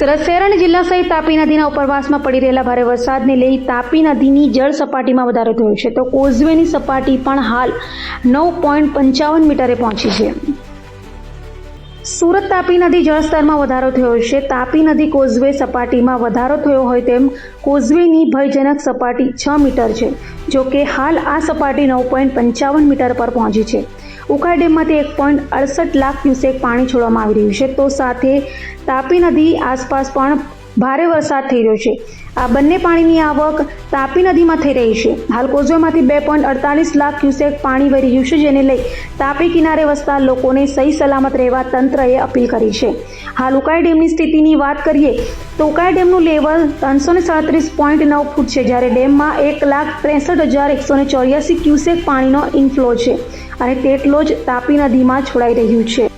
શહેર જિલ્લા સહિત તાપી નદીના ઉપરવાસમાં પડી રહેલા ભારે વરસાદને લઈ તાપી નદીની જળ સપાટીમાં વધારો થયો છે. તો કોઝવેની સપાટી પણ હાલ નવ પોઈન્ટ પંચાવન મીટરે પહોંચી છે. સુરત તાપી નદી જળસ્તરમાં વધારો થયો છે. તાપી નદી કોઝવે સપાટીમાં વધારો થયો હોય તેમ કોઝવેની ભયજનક સપાટી છ મીટર છે જો કે હાલ આ સપાટી નવ પોઈન્ટ પંચાવન મીટર પર પહોંચી છે. ઉકાઈ ડેમમાંથી એક પોઈન્ટ અડસઠ લાખ ક્યુસેક પાણી છોડવામાં આવી રહ્યું છે. તો સાથે તાપી નદી આસપાસ પણ ભારે વરસાદ થઈ રહ્યો છે. આ બંને પાણીની આવક તાપી નદીમાં થઈ રહી છે. હાલ કોઝવેમાંથી બે પોઈન્ટ અડતાલીસ લાખ ક્યુસેક પાણી વહી રહ્યું છે, જેને લઈ તાપી કિનારે વસતા લોકોને સહી સલામત રહેવા તંત્રએ અપીલ કરી છે. હાલ ઉકાઈ ડેમની સ્થિતિની વાત કરીએ, તો ઉકાઈ ડેમનું લેવલ ત્રણસો ને સાડત્રીસ પોઈન્ટ નવ ફૂટ છે, જ્યારે ડેમમાં એક લાખ ત્રેસઠ હજાર એકસો ને ચોર્યાસી ક્યુસેક પાણીનો ઇનફ્લો છે અને તેટલો જ તાપી નદીમાં છોડાઈ રહ્યું છે.